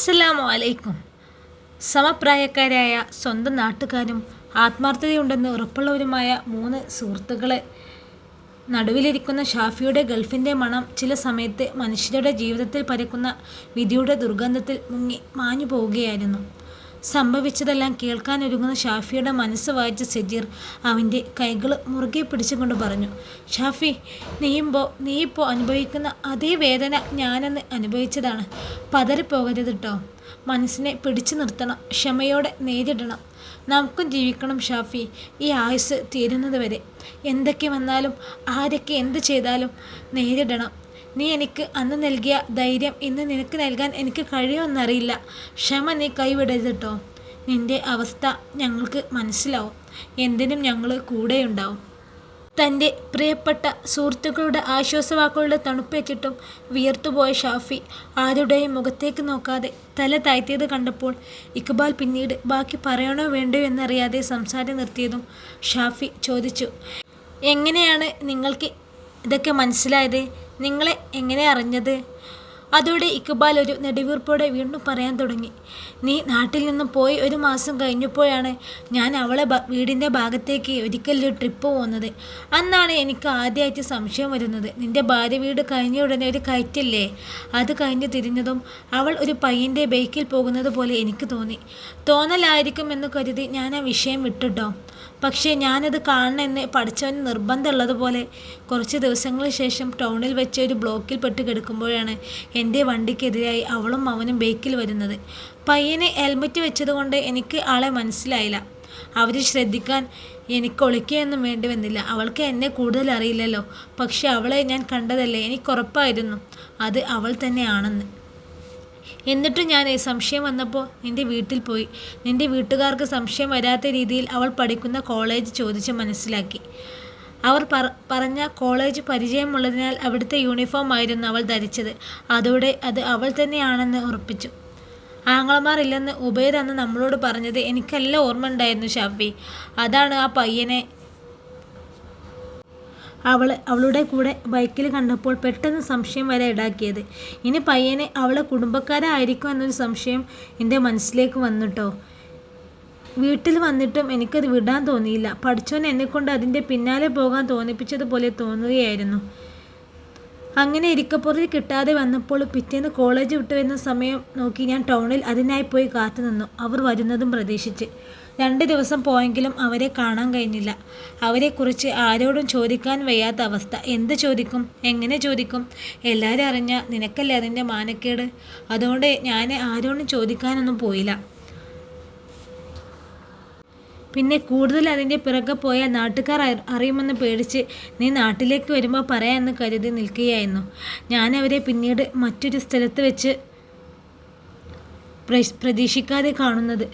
അസ്സലാമു അലൈക്കും സമപ്രായക്കാരായ സ്വന്തം നാട്ടുകാരും ആത്മാർത്ഥതയുണ്ടെന്ന് ഉറപ്പുള്ളവരുമായ മൂന്ന് സുഹൃത്തുക്കളെ. നടുവിലിരിക്കുന്ന ഷാഫിയുടെ ഗൾഫിന്റെ മണം ചില സമയത്ത് മനുഷ്യരുടെ ജീവിതത്തിൽ പരക്കുന്ന വിധിയുടെ ദുർഗന്ധത്തിൽ മുങ്ങി മാഞ്ഞു പോവുകയായിരുന്നു സംഭവിച്ചതെല്ലാം കേൾക്കാനൊരുങ്ങുന്ന ഷാഫിയുടെ മനസ്സ് വായിച്ച സജീർ അവന്റെ കൈകൾ മുറുകെ പിടിച്ചുകൊണ്ട് പറഞ്ഞു ഷാഫി നീയുമ്പോൾ നീയിപ്പോൾ അനുഭവിക്കുന്ന അതേ വേദന ഞാനെന്ന് അനുഭവിച്ചതാണ്. പതറിപ്പോകരുത് കേട്ടോ മനസ്സിനെ പിടിച്ചു നിർത്തണം ക്ഷമയോടെ നേരിടണം. നമുക്കും ജീവിക്കണം ഷാഫി ഈ ആയുസ് തീരുന്നത് വരെ. എന്തൊക്കെ വന്നാലും ആരൊക്കെ എന്ത് ചെയ്താലും നേരിടണം. നീ എനിക്ക് അന്ന് നൽകിയ ധൈര്യം ഇന്ന് നിനക്ക് നൽകാൻ എനിക്ക് കഴിയുമെന്നറിയില്ല. ക്ഷമ നീ കൈവിടരുത് കേട്ടോ. നിന്റെ അവസ്ഥ ഞങ്ങൾക്ക് മനസ്സിലാവും. എന്തിനും ഞങ്ങൾ കൂടെയുണ്ടാവും. തന്റെ പ്രിയപ്പെട്ട സുഹൃത്തുക്കളുടെ ആശ്വാസവാക്കുകളുടെ തണുപ്പേറ്റിട്ടും വിയർത്തുപോയ ഷാഫി ആരുടെയും മുഖത്തേക്ക് നോക്കാതെ തല താഴ്ത്തിയത് കണ്ടപ്പോൾ ഇക്ബാൽ പിന്നീട് ബാക്കി പറയണോ വേണ്ടോ എന്നറിയാതെ സംസാരം നിർത്തിയതും ഷാഫി ചോദിച്ചു. എങ്ങനെയാണ് നിങ്ങൾക്ക് ഇതൊക്കെ മനസ്സിലായത്? നിങ്ങളെ എങ്ങനെ അറിഞ്ഞത്? അതോടെ ഇക്ബാൽ ഒരു നെടുവീർപ്പോടെ വീണ്ടും പറയാൻ തുടങ്ങി. നീ നാട്ടിൽ നിന്നും പോയി ഒരു മാസം കഴിഞ്ഞപ്പോഴാണ് ഞാൻ അവളെ വീടിന്റെ ഭാഗത്തേക്ക് ഒരിക്കലൊരു ട്രിപ്പ് പോകുന്നത് അന്നാണ് എനിക്ക് ആദ്യമായിട്ട് സംശയം വരുന്നത്. നിന്റെ ഭാര്യ വീട് കഴിഞ്ഞ ഉടനെ ഒരു കയറ്റില്ലേ? അത് കഴിഞ്ഞ് തിരിഞ്ഞതും അവൾ ഒരു പയ്യന്റെ ബൈക്കിൽ പോകുന്നത് പോലെ എനിക്ക് തോന്നി. തോന്നലായിരിക്കും എന്ന് കരുതി ഞാൻ ആ വിഷയം വിട്ടിട്ടോ? പക്ഷേ ഞാനത് കാണണമെന്ന് പഠിച്ചവന് നിർബന്ധമുള്ളതുപോലെ കുറച്ച് ദിവസങ്ങൾ ശേഷം ടൗണിൽ വെച്ച് ഒരു ബ്ലോക്കിൽ പെട്ട് കിടക്കുമ്പോഴാണ് എന്റെ വണ്ടിക്കെതിരായി അവളും അവനും ബൈക്കിൽ വരുന്നത്. പയ്യനെ ഹെൽമറ്റ് വെച്ചതുകൊണ്ട് എനിക്ക് ആളെ മനസ്സിലായില്ല. അവർ ശ്രദ്ധിക്കാൻ എനിക്ക് ഒളിക്കുകയൊന്നും വേണ്ടി വന്നില്ല അവൾക്ക് എന്നെ കൂടുതൽ അറിയില്ലല്ലോ. പക്ഷെ അവളെ ഞാൻ കണ്ടതല്ലേ? എനിക്ക് എനിക്കുറപ്പായിരുന്നു അത് അവൾ തന്നെയാണെന്ന്. എന്നിട്ടും ഞാൻ സംശയം വന്നപ്പോൾ നിന്റെ വീട്ടിൽ പോയി. നിന്റെ വീട്ടുകാർക്ക് സംശയം വരാത്ത രീതിയിൽ അവൾ പഠിക്കുന്ന കോളേജ് ചോദിച്ച് മനസ്സിലാക്കി. അവർ പറ പറഞ്ഞ കോളേജ് പരിചയമുള്ളതിനാൽ അവിടുത്തെ യൂണിഫോം ആയിരുന്നു അവൾ ധരിച്ചത്. അതോടെ അത് അവൾ തന്നെയാണെന്ന് ഉറപ്പിച്ചു. ആങ്ങളമാർ ഇല്ലെന്ന് ഉബൈർ അന്ന് നമ്മളോട് പറഞ്ഞത് എനിക്കല്ല ഓർമ്മ ഉണ്ടായിരുന്നു ഷാഫി അതാണ് ആ പയ്യനെ. അവൾ അവളുടെ കൂടെ ബൈക്കിൽ കണ്ടപ്പോൾ പെട്ടെന്ന് സംശയം വരെ ഇടാക്കിയത്. ഇനി പയ്യനെ അവളെ കുടുംബക്കാരായിരിക്കും എന്നൊരു സംശയം എന്റെ മനസ്സിലേക്ക് വന്നിട്ടോ. വീട്ടിൽ വന്നിട്ടും എനിക്കത് വിടാൻ തോന്നിയില്ല. പഠിച്ചോൻ എന്നെക്കൊണ്ട് അതിന്റെ പിന്നാലെ പോകാൻ തോന്നിപ്പിച്ചതുപോലെ തോന്നുകയായിരുന്നു. അങ്ങനെ ഇരിക്കപ്പുറത്ത് കിട്ടാതെ വന്നപ്പോൾ പിറ്റേന്ന് കോളേജ് വിട്ടു വരുന്ന സമയം നോക്കി ഞാൻ ടൗണിൽ അതിനായി പോയി കാത്തു നിന്നു. അവർ വരുന്നതും പ്രതീക്ഷിച്ച്. രണ്ട് ദിവസം പോയെങ്കിലും അവരെ കാണാൻ കഴിഞ്ഞില്ല. അവരെക്കുറിച്ച് ആരോടും ചോദിക്കാൻ വയ്യാത്ത അവസ്ഥ. എന്ത് ചോദിക്കും? എങ്ങനെ ചോദിക്കും? എല്ലാവരും അറിഞ്ഞ നിനക്കല്ലേ അതിന്റെ മാനക്കേട്? അതുകൊണ്ട് ഞാൻ ആരോടും ചോദിക്കാനൊന്നും പോയില്ല. പിന്നെ കൂടുതൽ അതിന്റെ പിറകെ പോയാൽ നാട്ടുകാർ അറിയുമെന്ന് പേടിച്ച് നീ നാട്ടിലേക്ക് വരുമ്പോൾ പറയാമെന്ന് കരുതി നിൽക്കുകയായിരുന്നു. ഞാനവരെ പിന്നീട് മറ്റൊരു സ്ഥലത്ത് വെച്ച് പ്രതീക്ഷിക്കാതെ കാണുന്നത്.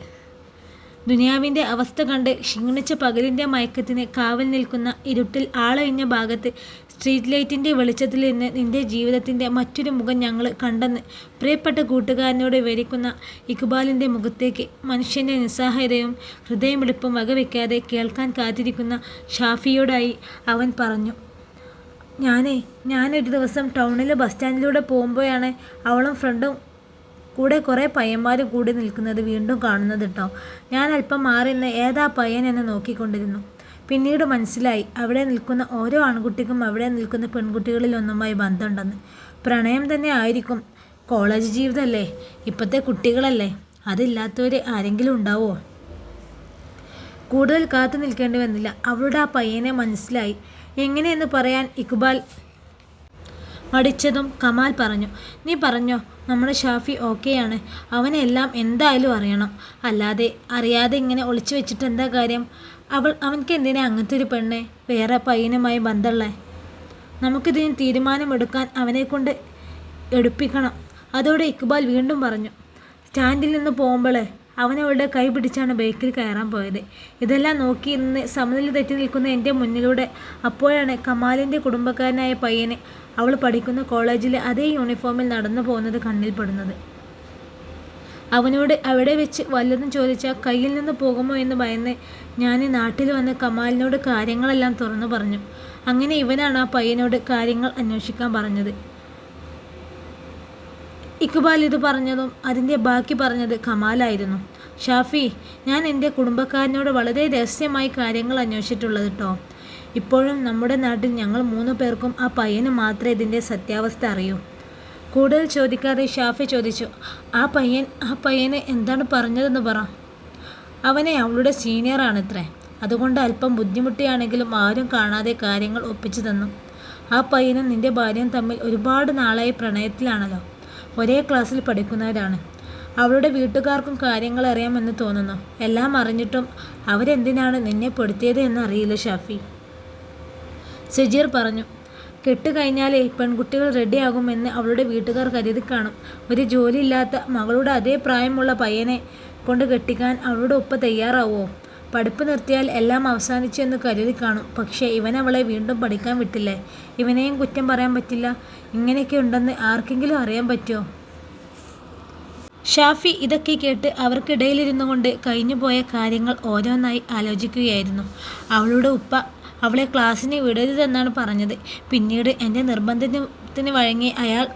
ദുനിയാവിന്റെ അവസ്ഥ കണ്ട് ക്ഷീണിച്ച പകലിന്റെ മയക്കത്തിന് കാവൽ നിൽക്കുന്ന ഇരുട്ടിൽ ആളൊഴിഞ്ഞ ഭാഗത്ത് സ്ട്രീറ്റ് ലൈറ്റിന്റെ വെളിച്ചത്തിൽ നിന്ന് നിന്റെ ജീവിതത്തിന്റെ മറ്റൊരു മുഖം ഞങ്ങൾ കണ്ടെന്ന് പ്രിയപ്പെട്ട കൂട്ടുകാരനോട് വിവരിക്കുന്ന ഇക്ബാലിന്റെ മുഖത്തേക്ക് മനുഷ്യന്റെ നിസ്സഹായതയും ഹൃദയമെടുപ്പും വകവെക്കാതെ കേൾക്കാൻ കാത്തിരിക്കുന്ന ഷാഫിയോടായി അവൻ പറഞ്ഞു ഞാനേ ഞാനൊരു ദിവസം ടൗണിലെ ബസ് സ്റ്റാൻഡിലൂടെ പോകുമ്പോഴാണ് അവളും ഫ്രണ്ടും കൂടെ കുറേ പയ്യന്മാർ കൂടി നിൽക്കുന്നത് വീണ്ടും കാണുന്നത് കേട്ടോ. ഞാൻ അല്പം മാറി നിന്ന് ഏതാ പയ്യൻ എന്നെ നോക്കിക്കൊണ്ടിരുന്നു. പിന്നീട് മനസ്സിലായി അവിടെ നിൽക്കുന്ന ഓരോ ആൺകുട്ടിക്കും അവിടെ നിൽക്കുന്ന പെൺകുട്ടികളിൽ ഒന്നുമായി ബന്ധമുണ്ടെന്ന്. പ്രണയം തന്നെ ആയിരിക്കും. കോളേജ് ജീവിതമല്ലേ ഇപ്പോഴത്തെ കുട്ടികളല്ലേ? അതില്ലാത്തവർ ആരെങ്കിലും ഉണ്ടാവോ? കൂടുതൽ കാത്തു നിൽക്കേണ്ടി വന്നില്ല. അവളുടെ ആ പയ്യനെ മനസ്സിലായി. എങ്ങനെയെന്ന് പറയാൻ ഇക്ബാൽ മടിച്ചതും കമാൽ പറഞ്ഞു നീ പറഞ്ഞോ നമ്മുടെ ഷാഫി ഓക്കെയാണ് അവനെല്ലാം എന്തായാലും അറിയണം. അല്ലാതെ അറിയാതെ ഇങ്ങനെ ഒളിച്ചു വെച്ചിട്ട് എന്താ കാര്യം? അവൾ അവൻക്ക് എന്തിനാ അങ്ങനത്തെ ഒരു പെണ്ണെ? വേറെ പയ്യനുമായി ബന്ധമുള്ളേ? നമുക്കിതിന് തീരുമാനമെടുക്കാൻ അവനെക്കൊണ്ട് എടുപ്പിക്കണം. അതോടെ ഇക്ബാൽ വീണ്ടും പറഞ്ഞു സ്റ്റാൻഡിൽ നിന്ന് അവനവളുടെ കൈ പിടിച്ചാണ് ബൈക്കിൽ കയറാൻ പോയത്. ഇതെല്ലാം നോക്കി ഇന്ന് സമനില തെറ്റി നിൽക്കുന്ന എന്റെ മുന്നിലൂടെ അപ്പോഴാണ് കമാലിന്റെ കുടുംബക്കാരനായ പയ്യനെ അവൾ പഠിക്കുന്ന കോളേജിലെ അതേ യൂണിഫോമിൽ നടന്നു പോകുന്നത് കണ്ണിൽപ്പെടുന്നത് അവനോട് അവിടെ വെച്ച് വല്ലതും ചോദിച്ചാൽ കയ്യിൽ നിന്ന് പോകുമോ എന്ന് ഭയന്ന് ഞാൻ നാട്ടിൽ വന്ന് കമാലിനോട് കാര്യങ്ങളെല്ലാം തുറന്നു പറഞ്ഞു. അങ്ങനെ ഇവനാണ് ആ പയ്യനോട് കാര്യങ്ങൾ അന്വേഷിക്കാൻ പറഞ്ഞത്. ഇക്ബാൽ ഇത് പറഞ്ഞതും അതിന്റെ ബാക്കി പറഞ്ഞത് കമാലായിരുന്നു. ഷാഫി ഞാൻ എന്റെ കുടുംബക്കാരനോട് വളരെ രഹസ്യമായി കാര്യങ്ങൾ അന്വേഷിച്ചിട്ടുള്ളത് കേട്ടോ ഇപ്പോഴും നമ്മുടെ നാട്ടിൽ ഞങ്ങൾ മൂന്ന് പേർക്കും ആ പയ്യന് മാത്രമേ ഇതിന്റെ സത്യാവസ്ഥ അറിയൂ. കൂടുതൽ ചോദിക്കാതെ ഷാഫി ചോദിച്ചു ആ പയ്യൻ ആ പയ്യന് എന്താണ് പറഞ്ഞതെന്ന് പറ. അവനെ അവളുടെ സീനിയറാണത്രേ അതുകൊണ്ട് അല്പം ബുദ്ധിമുട്ടിയാണെങ്കിലും ആരും കാണാതെ കാര്യങ്ങൾ ഒപ്പിച്ചു തന്നു. ആ പയ്യനും നിന്റെ ഭാര്യയും തമ്മിൽ ഒരുപാട് നാളായി പ്രണയത്തിലാണല്ലോ. ഒരേ ക്ലാസ്സിൽ പഠിക്കുന്നവരാണ്. അവളുടെ വീട്ടുകാർക്കും കാര്യങ്ങൾ അറിയാമെന്ന് തോന്നുന്നു. എല്ലാം അറിഞ്ഞിട്ടും അവരെന്തിനാണ് നിന്നെ പെടുത്തിയത് എന്നറിയില്ല ഷാഫി. സജീർ പറഞ്ഞു കെട്ടുകഴിഞ്ഞാലേ പെൺകുട്ടികൾ റെഡിയാകുമെന്ന് അവളുടെ വീട്ടുകാർ കരുതി കാണും. ഒരു ജോലിയില്ലാത്ത മകളുടെ അതേ പ്രായമുള്ള പയ്യനെ കൊണ്ട് കെട്ടിക്കാൻ അവളുടെ ഉപ്പ തയ്യാറാവോ പഠിപ്പ് നിർത്തിയാൽ എല്ലാം അവസാനിച്ചു എന്ന് കരുതി കാണും. പക്ഷേ ഇവനവളെ വീണ്ടും പഠിക്കാൻ വിട്ടില്ലേ? ഇവനെയും കുറ്റം പറയാൻ പറ്റില്ല. ഇങ്ങനെയൊക്കെ ഉണ്ടെന്ന് ആർക്കെങ്കിലും അറിയാൻ പറ്റുമോ? ഷാഫി ഇതൊക്കെ കേട്ട് അവർക്കിടയിലിരുന്നു കൊണ്ട് കഴിഞ്ഞുപോയ കാര്യങ്ങൾ ഓരോന്നായി ആലോചിക്കുകയായിരുന്നു. അവളുടെ ഉപ്പ അവളെ ക്ലാസ്സിന് വിടരുതെന്നാണ് പറഞ്ഞത്. പിന്നീട് എന്റെ നിർബന്ധത്തിന് വഴങ്ങി അയാൾ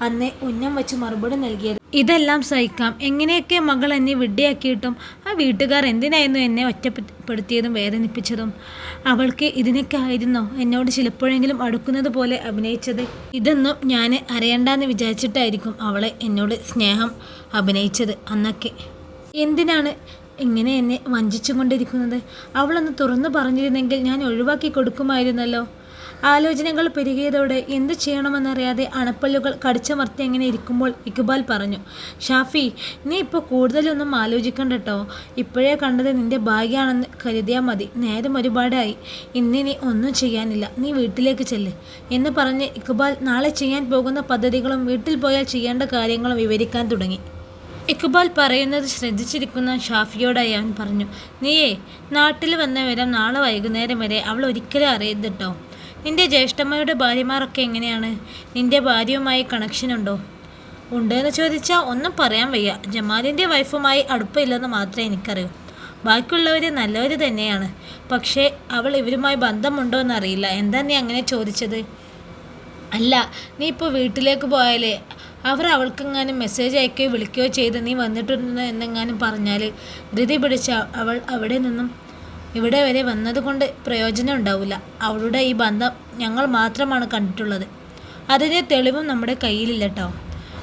അന്ന് ഉന്നം വെച്ച് മറുപടി നൽകിയത്. ഇതെല്ലാം സഹിക്കാം. എങ്ങനെയൊക്കെ മകൾ എന്നെ വിഡ്ഢിയാക്കിയിട്ടും ആ വീട്ടുകാർ എന്തിനായിരുന്നു എന്നെ ഒറ്റപ്പെടുത്തിയതും വേദനിപ്പിച്ചതും? അവൾക്ക് ഇതിനൊക്കെ ആയിരുന്നോ? എന്നോട് ചിലപ്പോഴെങ്കിലും അടുക്കുന്നത് പോലെ അഭിനയിച്ചത്. ഇതൊന്നും ഞാൻ അറിയണ്ടെന്ന് വിചാരിച്ചിട്ടായിരിക്കും അവളെ എന്നോട് സ്നേഹം അഭിനയിച്ചത് അന്നൊക്കെ. എന്തിനാണ് ഇങ്ങനെ എന്നെ വഞ്ചിച്ചുകൊണ്ടിരിക്കുന്നത്? അവളൊന്ന് തുറന്നു പറഞ്ഞിരുന്നെങ്കിൽ ഞാൻ ഒഴിവാക്കി കൊടുക്കുമായിരുന്നല്ലോ. ആലോചനകൾ പെരുകിയതോടെ എന്ത് ചെയ്യണമെന്നറിയാതെ അണപ്പല്ലുകൾ കടിച്ചമർത്തി അങ്ങനെ ഇരിക്കുമ്പോൾ ഇക്ബാൽ പറഞ്ഞു ഷാഫി നീ ഇപ്പോൾ കൂടുതലൊന്നും ആലോചിക്കണ്ട കേട്ടോ ഇപ്പോഴേ കണ്ടത് നിന്റെ ഭാഗ്യമാണെന്ന് കരുതിയാൽ മതി. നേരം ഒരുപാടായി. ഇന്നിനി ഒന്നും ചെയ്യാനില്ല. നീ വീട്ടിലേക്ക് ചെല്ല്. എന്ന് പറഞ്ഞ് ഇക്ബാൽ നാളെ ചെയ്യാൻ പോകുന്ന പദ്ധതികളും വീട്ടിൽ പോയാൽ ചെയ്യേണ്ട കാര്യങ്ങളും വിവരിക്കാൻ തുടങ്ങി. ഇക്ബാൽ പറയുന്നത് ശ്രദ്ധിച്ചിരിക്കുന്ന ഷാഫിയോടായി അവൻ പറഞ്ഞു നീയേ നാട്ടിൽ വന്ന വിവരം നാളെ വൈകുന്നേരം വരെ അവൾ ഒരിക്കലും അറിയരുത് കേട്ടോ നിന്റെ ജ്യേഷ്ഠമ്മയുടെ ഭാര്യമാരൊക്കെ എങ്ങനെയാണ്? നിന്റെ ഭാര്യയുമായി കണക്ഷൻ ഉണ്ടോ? ഉണ്ടെന്ന് ചോദിച്ചാൽ ഒന്നും പറയാൻ വയ്യ. ജമാലിന്റെ വൈഫുമായി അടുപ്പമില്ലെന്ന് മാത്രമേ എനിക്കറിയൂ. ബാക്കിയുള്ളവർ നല്ലവർ തന്നെയാണ്. പക്ഷേ അവൾ ഇവരുമായി ബന്ധമുണ്ടോ എന്നറിയില്ല. എന്താ നീ അങ്ങനെ ചോദിച്ചത്? അല്ല നീ ഇപ്പോൾ വീട്ടിലേക്ക് പോയാലേ അവർ അവൾക്കെങ്ങാനും മെസ്സേജ് അയക്കുകയോ വിളിക്കുകയോ ചെയ്ത് നീ വന്നിട്ടുണ്ട് എന്നെങ്ങാനും പറഞ്ഞാൽ ധൃതി പിടിച്ച അവൾ അവിടെ നിന്നും ഇവിടെ വരെ വന്നതുകൊണ്ട് പ്രയോജനം ഉണ്ടാവില്ല. അവളുടെ ഈ ബന്ധം ഞങ്ങൾ മാത്രമാണ് കണ്ടിട്ടുള്ളത്. അതിന്റെ തെളിവും നമ്മുടെ കയ്യിലില്ല കേട്ടോ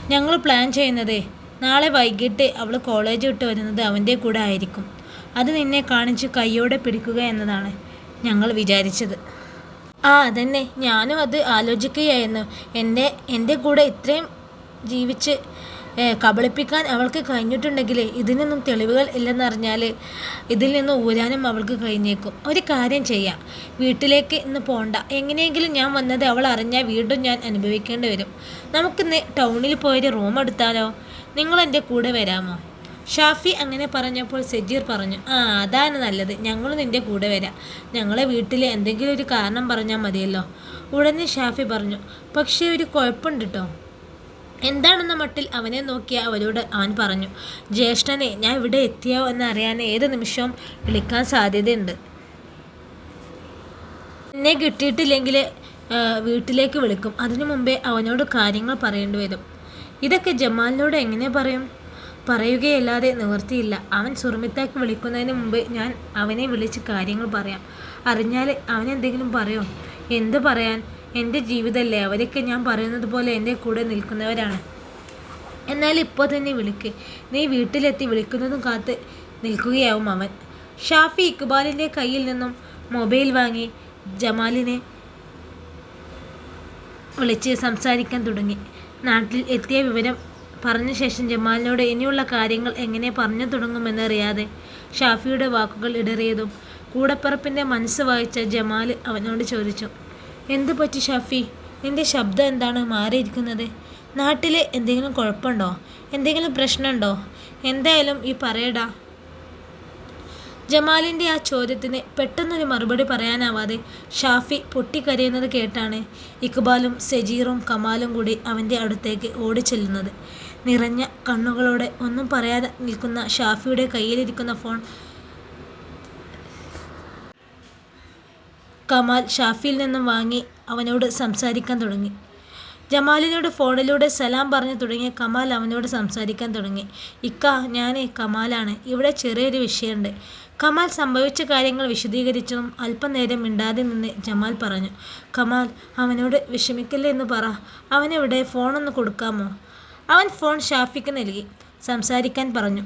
ഞങ്ങൾ പ്ലാൻ ചെയ്യുന്നത് നാളെ വൈകിട്ട് അവൾ കോളേജ് വിട്ട് വരുന്നത് അവന്റെ കൂടെ ആയിരിക്കും. അത് നിന്നെ കാണിച്ച് കൈയോടെ പിടിക്കുക എന്നതാണ് ഞങ്ങൾ വിചാരിച്ചത്. ആ അതന്നെ. ഞാനും അത് ആലോചിക്കുകയായിരുന്നു. എന്റെ എന്റെ കൂടെ ഇത്രയും ജീവിച്ച് കബളിപ്പിക്കാൻ അവൾക്ക് കഴിഞ്ഞിട്ടുണ്ടെങ്കിൽ ഇതിനൊന്നും തെളിവുകൾ ഇല്ലെന്നറിഞ്ഞാൽ ഇതിൽ നിന്ന് ഊരാനും അവൾക്ക് കഴിഞ്ഞേക്കും. ഒരു കാര്യം ചെയ്യാം. വീട്ടിലേക്ക് ഇന്ന് പോണ്ട. എങ്ങനെയെങ്കിലും ഞാൻ വന്നത് അവൾ അറിഞ്ഞാൽ വീണ്ടും ഞാൻ അനുഭവിക്കേണ്ടി വരും. നമുക്കിന്ന് ടൗണിൽ പോയൊരു റൂം എടുത്താലോ? നിങ്ങൾ എന്റെ കൂടെ വരാമോ? ഷാഫി അങ്ങനെ പറഞ്ഞപ്പോൾ സജീർ പറഞ്ഞു ആ അതാണ് നല്ലത്. ഞങ്ങൾ നിന്റെ കൂടെ വരാം. ഞങ്ങളെ വീട്ടിൽ എന്തെങ്കിലും ഒരു കാരണം പറഞ്ഞാൽ മതിയല്ലോ. ഉടനെ ഷാഫി പറഞ്ഞു പക്ഷേ ഒരു കുഴപ്പമുണ്ട് കേട്ടോ എന്താണെന്ന മട്ടിൽ അവനെ നോക്കി അവരോട് അവൻ പറഞ്ഞു ജ്യേഷ്ഠനെ ഞാൻ ഇവിടെ എത്തിയോ എന്നറിയാൻ ഏത് നിമിഷവും വിളിക്കാൻ സാധ്യതയുണ്ട്. എന്നെ കിട്ടിയിട്ടില്ലെങ്കിൽ വീട്ടിലേക്ക് വിളിക്കും. അതിനു മുമ്പേ അവനോട് കാര്യങ്ങൾ പറയേണ്ടി വരും. ഇതൊക്കെ ജമാലിനോട് എങ്ങനെ പറയും? പറയുകയല്ലാതെ നിവർത്തിയില്ല. അവൻ സുർമിത്താക്ക് വിളിക്കുന്നതിന് മുമ്പ് ഞാൻ അവനെ വിളിച്ച് കാര്യങ്ങൾ പറയാം. അറിഞ്ഞാൽ അവനെന്തെങ്കിലും പറയോ? എന്ത് പറയാൻ? എന്റെ ജീവിതമല്ലേ? അവരൊക്കെ ഞാൻ പറയുന്നത് പോലെ എന്റെ കൂടെ നിൽക്കുന്നവരാണ്. എന്നാൽ ഇപ്പോൾ തന്നെ വിളിക്ക്. നീ വീട്ടിലെത്തി വിളിക്കുന്നതും കാത്ത് നിൽക്കുകയാവും അവൻ. ഷാഫി ഇക്ബാലിന്റെ കയ്യിൽ നിന്നും മൊബൈൽ വാങ്ങി ജമാലിനെ വിളിച്ച് സംസാരിക്കാൻ തുടങ്ങി. നാട്ടിൽ എത്തിയ വിവരം പറഞ്ഞ ശേഷം ജമാലിനോട് ഇനിയുള്ള കാര്യങ്ങൾ എങ്ങനെ പറഞ്ഞു തുടങ്ങുമെന്നറിയാതെ ഷാഫിയുടെ വാക്കുകൾ ഇടറിയതും കൂടപ്പിറപ്പിന്റെ മനസ്സ് വായിച്ച ജമാൽ അവനോട് ചോദിച്ചു. എന്ത് പറ്റി ഷാഫി? നിന്റെ ശബ്ദം എന്താണ്? മാറിയിരിക്കുന്നത്. നാട്ടിൽ എന്തെങ്കിലും കുഴപ്പമുണ്ടോ? എന്തെങ്കിലും പ്രശ്നമുണ്ടോ? എന്തായാലും ഈ പറയടാ. ജമാലിന്റെ ആ ചോദ്യത്തിന് പെട്ടെന്നൊരു മറുപടി പറയാനാവാതെ ഷാഫി പൊട്ടിക്കരയുന്നത് കേട്ടാണ് ഇക്ബാലും സജീറും കമാലും കൂടി അവന്റെ അടുത്തേക്ക് ഓടിച്ചെല്ലുന്നത്. നിറഞ്ഞ കണ്ണുകളോടെ ഒന്നും പറയാതെ നിൽക്കുന്ന ഷാഫിയുടെ കയ്യിലിരിക്കുന്ന ഫോൺ കമാൽ ഷാഫിയിൽ നിന്നും വാങ്ങി അവനോട് സംസാരിക്കാൻ തുടങ്ങി. ജമാലിനോട് ഫോണിലൂടെ സലാം പറഞ്ഞു തുടങ്ങിയ കമാൽ അവനോട് സംസാരിക്കാൻ തുടങ്ങി. ഇക്ക ഞാൻ കമാലാണ്. ഇവിടെ ചെറിയൊരു വിഷയമുണ്ട്. കമാൽ സംഭവിച്ച കാര്യങ്ങൾ വിശദീകരിച്ചതും അല്പനേരം മിണ്ടാതെ നിന്ന് ജമാൽ പറഞ്ഞു കമാൽ അവനോട് വിഷമിക്കല്ലേ എന്ന് പറ. അവനെവിടെ? ഫോണൊന്ന് കൊടുക്കാമോ? അവൻ ഫോൺ ഷാഫിക്ക് നൽകി. സംസാരിക്കാൻ പറഞ്ഞു.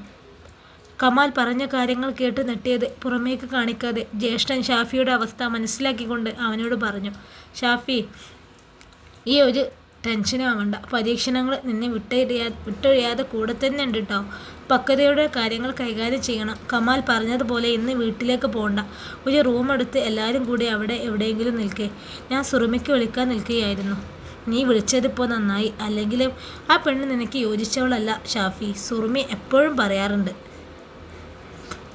കമാൽ പറഞ്ഞ കാര്യങ്ങൾ കേട്ട് നെട്ടിയത് പുറമേക്ക് കാണിക്കാതെ ജ്യേഷ്ഠൻ ഷാഫിയുടെ അവസ്ഥ മനസ്സിലാക്കിക്കൊണ്ട് അവനോട് പറഞ്ഞു ഷാഫി ഈ ഒരു ടെൻഷനാവണ്ട പരീക്ഷണങ്ങൾ നിന്നെ വിട്ടൊഴിയാ വിട്ടൊഴിയാതെ കൂടെ തന്നെ ഉണ്ട് കേട്ടോ പക്വതയുടെ കാര്യങ്ങൾ കൈകാര്യം ചെയ്യണം. കമാൽ പറഞ്ഞതുപോലെ ഇന്ന് വീട്ടിലേക്ക് പോകണ്ട ഒരു റൂം എടുത്ത് എല്ലാവരും കൂടി അവിടെ എവിടെയെങ്കിലും നിൽക്കേ. ഞാൻ സുറുമിക്ക് വിളിക്കാൻ നിൽക്കുകയായിരുന്നു. നീ വിളിച്ചതിപ്പോൾ നന്നായി. അല്ലെങ്കിലും ആ പെണ്ണ് നിനക്ക് യോജിച്ചവളല്ല ഷാഫി. സുറുമി എപ്പോഴും പറയാറുണ്ട്.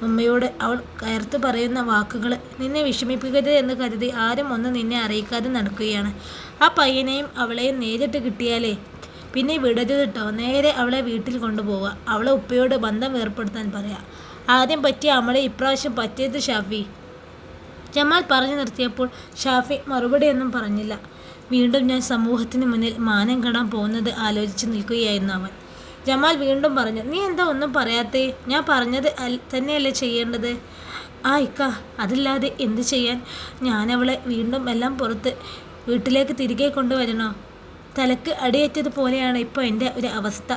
ഉമ്മയോട് അവൾ കയർത്ത് പറയുന്ന വാക്കുകൾ നിന്നെ വിഷമിപ്പിക്കരുത് എന്ന് കരുതി ആരും ഒന്നും നിന്നെ അറിയിക്കാതെ നടക്കുകയാണ്. ആ പയ്യനെയും അവളെയും നേരിട്ട് കിട്ടിയാലേ പിന്നെ വിടരുത് കേട്ടോ. നേരെ അവളെ വീട്ടിൽ കൊണ്ടുപോവുക. അവളെ ഉപ്പയോട് ബന്ധം ഏർപ്പെടുത്താൻ പറയാം. ആദ്യം പറ്റിയ അമളെ ഇപ്രാവശ്യം പറ്റിയത് ഷാഫി. ജമാൽ പറഞ്ഞു നിർത്തിയപ്പോൾ ഷാഫി മറുപടിയൊന്നും പറഞ്ഞില്ല. വീണ്ടും ഞാൻ സമൂഹത്തിന് മുന്നിൽ മാനം കെടാൻ പോകുന്നത് ആലോചിച്ച് നിൽക്കുകയായിരുന്നു അവൻ. ജമാൽ വീണ്ടും പറഞ്ഞു നീ എന്താ ഒന്നും പറയാത്തേ? ഞാൻ പറഞ്ഞത് തന്നെയല്ലേ ചെയ്യേണ്ടത്? ആ ഇക്ക അതില്ലാതെ എന്ത് ചെയ്യാൻ? ഞാനവളെ വീണ്ടും എല്ലാം പുറത്ത് വീട്ടിലേക്ക് തിരികെ കൊണ്ടുവരണോ? തലക്ക് അടിയേറ്റതുപോലെയാണ് ഇപ്പോൾ എന്റെ ഒരു അവസ്ഥ.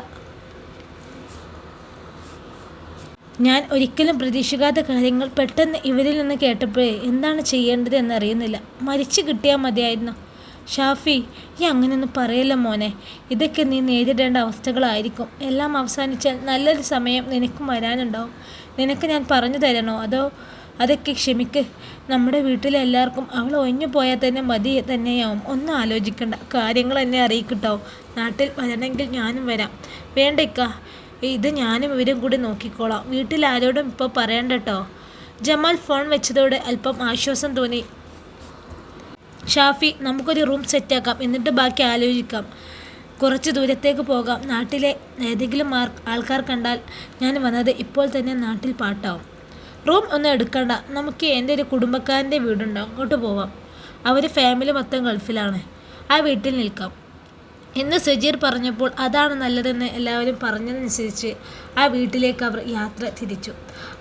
ഞാൻ ഒരിക്കലും പ്രതീക്ഷിക്കാത്ത കാര്യങ്ങൾ പെട്ടെന്ന് ഇവരിൽ നിന്ന് കേട്ടപ്പോഴേ എന്താണ് ചെയ്യേണ്ടത് എന്നറിയുന്നില്ല. മരിച്ചു കിട്ടിയാൽ മതിയായിരുന്നു. ഷാഫി ഈ അങ്ങനെയൊന്നും പറയല്ല മോനെ? ഇതൊക്കെ നീ നേരിടേണ്ട അവസ്ഥകളായിരിക്കും. എല്ലാം അവസാനിച്ചാൽ നല്ലൊരു സമയം നിനക്കും വരാനുണ്ടാവും. നിനക്ക് ഞാൻ പറഞ്ഞു തരണോ? അതോ അതൊക്കെ ക്ഷമിക്ക്. നമ്മുടെ വീട്ടിലെല്ലാവർക്കും അവൾ ഒഴിഞ്ഞു പോയാൽ തന്നെ മതി തന്നെയാവും. ഒന്നും ആലോചിക്കണ്ട. കാര്യങ്ങൾ എന്നെ അറിയിക്കട്ടോ. നാട്ടിൽ വരണമെങ്കിൽ ഞാനും വരാം. വേണ്ടേക്ക ഇത് ഞാനും ഇവരും കൂടി നോക്കിക്കോളാം. വീട്ടിൽ ആരോടും ഇപ്പോൾ പറയണ്ട കേട്ടോ. ജമാൽ ഫോൺ വെച്ചതോടെ അല്പം ആശ്വാസം തോന്നി. ഷാഫി നമുക്കൊരു റൂം സെറ്റാക്കാം. എന്നിട്ട് ബാക്കി ആലോചിക്കാം. കുറച്ച് ദൂരത്തേക്ക് പോകാം. നാട്ടിലെ ഏതെങ്കിലും ആൾക്കാർ കണ്ടാൽ ഞാൻ വന്നത് ഇപ്പോൾ തന്നെ നാട്ടിൽ പാട്ടാവും. റൂം ഒന്നും എടുക്കണ്ട. നമുക്ക് എന്റെ ഒരു കുടുംബക്കാരന്റെ വീടുണ്ട്. അങ്ങോട്ട് പോവാം. അവർ ഫാമിലി മൊത്തം ഗൾഫിലാണ്. ആ വീട്ടിൽ നിൽക്കാം. എന്ന് സജീർ പറഞ്ഞപ്പോൾ അതാണ് നല്ലതെന്ന് എല്ലാവരും പറഞ്ഞതനുസരിച്ച് ആ വീട്ടിലേക്ക് അവർ യാത്ര തിരിച്ചു.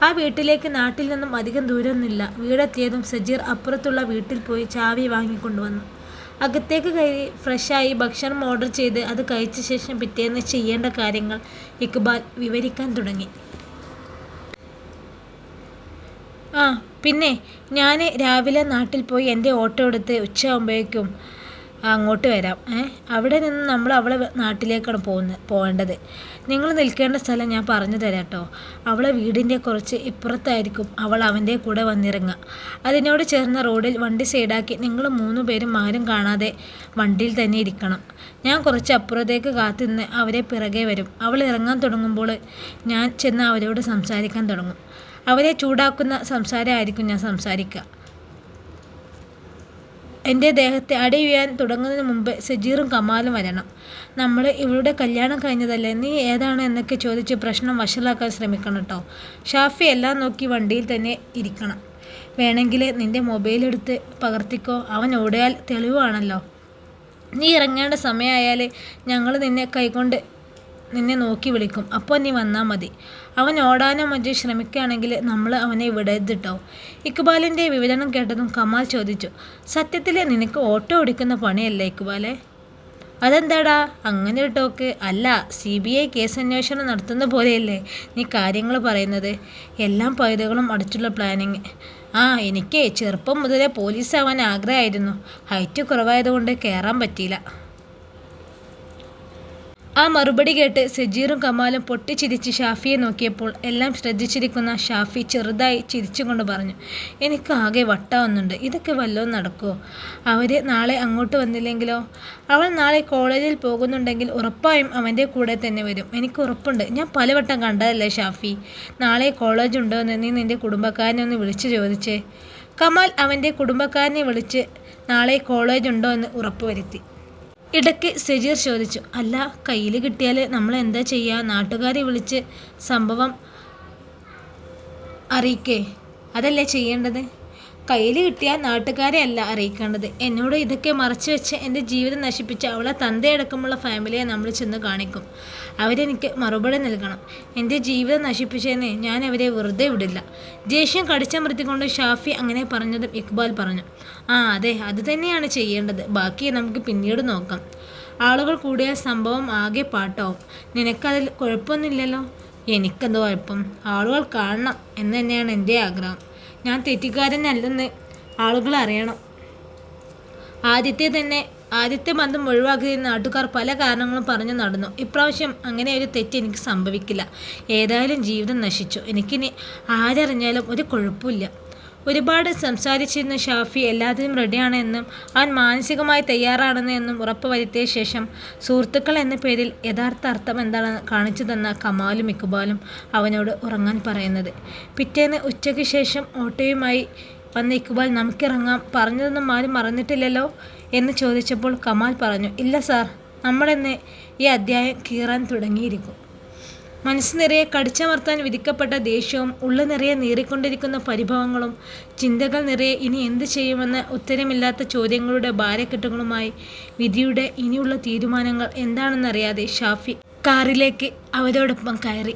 ആ വീട്ടിലേക്ക് നാട്ടിൽ നിന്നും അധികം ദൂരമൊന്നുമില്ല. വീടെത്തിയതും സജീർ അപ്പുറത്തുള്ള വീട്ടിൽ പോയി ചാവി വാങ്ങിക്കൊണ്ടുവന്നു. അകത്തേക്ക് കയറി ഫ്രഷായി ഭക്ഷണം ഓർഡർ ചെയ്ത് അത് കഴിച്ച ശേഷം പിറ്റേന്ന് ചെയ്യേണ്ട കാര്യങ്ങൾ ഇക്ബാൽ വിവരിക്കാൻ തുടങ്ങി. ആ പിന്നെ ഞാൻ രാവിലെ നാട്ടിൽ പോയി എന്റെ ഓട്ടോ എടുത്ത് ഉച്ചയാകുമ്പോഴേക്കും അങ്ങോട്ട് വരാം. അവിടെ നിന്ന് നമ്മൾ അവളെ നാട്ടിലേക്കാണ് പോകുന്നത് പോകേണ്ടത്. നിങ്ങൾ നിൽക്കേണ്ട സ്ഥലം ഞാൻ പറഞ്ഞു തരാം കേട്ടോ അവളെ വീടിന്റെ കുറച്ച് ഇപ്പുറത്തായിരിക്കും. അവൾ അവന്റെ കൂടെ വന്നിറങ്ങുക. അതിനോട് ചേർന്ന റോഡിൽ വണ്ടി സൈഡാക്കി നിങ്ങൾ മൂന്ന് പേരും ആരും കാണാതെ വണ്ടിയിൽ തന്നെ ഇരിക്കണം. ഞാൻ കുറച്ച് അപ്പുറത്തേക്ക് കാത്തുനിന്ന് അവരെ പിറകെ വരും. അവൾ ഇറങ്ങാൻ തുടങ്ങുമ്പോൾ ഞാൻ ചെന്ന് അവരോട് സംസാരിക്കാൻ തുടങ്ങും. അവരെ ചൂടാക്കുന്ന സംസാരമായിരിക്കും ഞാൻ സംസാരിക്കുക. എന്റെ ദേഹത്തെ അടയുവാൻ തുടങ്ങുന്നതിന് മുമ്പ് സജീറും കമാലും വരണം. നമ്മൾ ഇവളുടെ കല്യാണം കഴിഞ്ഞതല്ലേ? നീ ഏതാണ് എന്നൊക്കെ ചോദിച്ച് പ്രശ്നം വഷളാക്കാൻ ശ്രമിക്കണം കേട്ടോ ഷാഫി എല്ലാം നോക്കി വണ്ടിയിൽ തന്നെ ഇരിക്കണം. വേണമെങ്കിൽ നിന്റെ മൊബൈൽ എടുത്ത് പകർത്തിക്കോ. അവൻ ഓടിയാൽ തെളിവാണല്ലോ. നീ ഇറങ്ങേണ്ട സമയമായാൽ ഞങ്ങൾ നിന്നെ കൈകൊണ്ട് നിന്നെ നോക്കി വിളിക്കും. അപ്പോൾ നീ വന്നാൽ മതി. അവൻ ഓടാനോ മറ്റോ ശ്രമിക്കുകയാണെങ്കിൽ നമ്മൾ അവനെ വിടരുതിട്ടോ ഇക്ബാലിന്റെ വിവരണം കേട്ടതും കമാൽ ചോദിച്ചു സത്യത്തിൽ നിനക്ക് ഓട്ടോ ഓടിക്കുന്ന പണിയല്ലേ ഇക്ബാലെ? അതെന്താടാ? അങ്ങനെ ഒരു ടോക്ക്. അല്ല സി ബി ഐ കേസ് അന്വേഷണം നടത്തുന്ന പോലെയല്ലേ നീ കാര്യങ്ങൾ പറയുന്നത്? എല്ലാം പൈതകളും അടച്ചുള്ള പ്ലാനിങ് ആ എനിക്ക് ചെറുപ്പം മുതലേ പോലീസാവാൻ ആഗ്രഹമായിരുന്നു. ഹൈറ്റ് കുറവായതുകൊണ്ട് കയറാൻ പറ്റിയില്ല. ആ മറുപടി കേട്ട് സജീറും കമാലും പൊട്ടിച്ചിരിച്ച് ഷാഫിയെ നോക്കിയപ്പോൾ എല്ലാം ശ്രദ്ധിച്ചിരിക്കുന്ന ഷാഫി ചെറുതായി ചിരിച്ചുകൊണ്ട് പറഞ്ഞു എനിക്ക് ആകെ വട്ടാവുന്നുണ്ട്. ഇതൊക്കെ വല്ലതും നടക്കുമോ അവർ നാളെ അങ്ങോട്ട് വന്നില്ലെങ്കിലോ? അവൾ നാളെ കോളേജിൽ പോകുന്നുണ്ടെങ്കിൽ ഉറപ്പായും അവന്റെ കൂടെ തന്നെ വരും. എനിക്ക് ഉറപ്പുണ്ട്. ഞാൻ പലവട്ടം കണ്ടതല്ലേ ഷാഫി? നാളെ കോളേജ് ഉണ്ടോ എന്ന് നീ നിന്റെ കുടുംബക്കാരനെ ഒന്ന് വിളിച്ചു ചോദിച്ചേ. കമാൽ അവന്റെ കുടുംബക്കാരനെ വിളിച്ച് നാളെ കോളേജ് ഉണ്ടോ എന്ന് ഉറപ്പുവരുത്തി. ഇടയ്ക്ക് സജീർ ചോദിച്ചു അല്ല കയ്യിൽ കിട്ടിയാൽ നമ്മൾ എന്താ ചെയ്യുക നാട്ടുകാരെ വിളിച്ച് സംഭവം അറിയിക്കേ? അതല്ലേ ചെയ്യേണ്ടത്? കയ്യിൽ കിട്ടിയ നാട്ടുകാരെ അല്ല അറിയിക്കേണ്ടത്. എന്നോട് ഇതൊക്കെ മറച്ചു വെച്ച് എന്റെ ജീവിതം നശിപ്പിച്ച അവളെ തന്തയടക്കമുള്ള ഫാമിലിയെ നമ്മൾ ചെന്ന് കാണിക്കും. അവരെനിക്ക് മറുപടി നൽകണം. എന്റെ ജീവിതം നശിപ്പിച്ചതിന് ഞാൻ അവരെ വെറുതെ വിടില്ല. ദേഷ്യം കടിച്ചമർത്തിക്കൊണ്ട് ഷാഫി അങ്ങനെ പറഞ്ഞതും ഇക്ബാൽ പറഞ്ഞു. ആ അതെ അത് തന്നെയാണ് ചെയ്യേണ്ടത്. ബാക്കി നമുക്ക് പിന്നീട് നോക്കാം. ആളുകൾ കൂടിയ സംഭവം ആകെ പാട്ടാവും. നിനക്കതിൽ കുഴപ്പമൊന്നുമില്ലല്ലോ? എനിക്കെന്തോ കുഴപ്പം. ആളുകൾ കാണണം എന്ന് തന്നെയാണ് എന്റെ ആഗ്രഹം. ഞാൻ തെറ്റുകാരനല്ലെന്ന് ആളുകൾ അറിയണം. ആദ്യത്തെ തന്നെ ആദ്യത്തെ ബന്ധം ഒഴിവാക്കിയ നാട്ടുകാർ പല കാരണങ്ങളും പറഞ്ഞു നടന്നു. ഇപ്രാവശ്യം അങ്ങനെ ഒരു തെറ്റ് എനിക്ക് സംഭവിക്കില്ല. ഏതായാലും ജീവിതം നശിച്ചു. എനിക്കിനി ആരറിഞ്ഞാലും ഒരു കുഴപ്പമില്ല. ഒരുപാട് സംസാരിച്ചിരുന്ന ഷാഫി എല്ലാത്തിനും റെഡിയാണെന്നും അവൻ മാനസികമായി തയ്യാറാണെന്ന് എന്നും ഉറപ്പ് വരുത്തിയ ശേഷം സുഹൃത്തുക്കൾ എന്ന പേരിൽ യഥാർത്ഥ അർത്ഥം എന്താണെന്ന് കാണിച്ചു തന്ന കമാലും ഇക്ബാലും അവനോട് ഉറങ്ങാൻ പറയുന്നത്. പിറ്റേന്ന് ഉച്ചയ്ക്ക് ശേഷം ഓട്ടോയുമായി വന്ന ഇക്ബാൽ നമുക്കിറങ്ങാം പറഞ്ഞതൊന്നും ആരും മറന്നിട്ടില്ലല്ലോ? എന്ന് ചോദിച്ചപ്പോൾ കമാൽ പറഞ്ഞു ഇല്ല സാർ നമ്മളെന്ന് ഈ അധ്യായം കീറാൻ തുടങ്ങിയിരിക്കും. മനസ്സ് നിറയെ കടിച്ചമർത്താൻ വിധിക്കപ്പെട്ട ദേഷ്യവും ഉള്ള നിറയെ നീറിക്കൊണ്ടിരിക്കുന്ന പരിഭവങ്ങളും ചിന്തകൾ നിറയെ ഇനി എന്ത് ചെയ്യുമെന്ന ഉത്തരമില്ലാത്ത ചോദ്യങ്ങളുടെ ഭാരക്കെട്ടുകളുമായി വിധിയുടെ ഇനിയുള്ള തീരുമാനങ്ങൾ എന്താണെന്നറിയാതെ ഷാഫി കാറിലേക്ക് അവരോടൊപ്പം കയറി.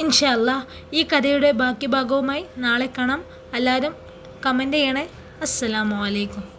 ഇൻഷല്ല ഈ കഥയുടെ ബാക്കി ഭാഗവുമായി നാളെ കാണാം. എല്ലാവരും കമന്റ് ചെയ്യണേ. അസ്സലാമു അലൈക്കും.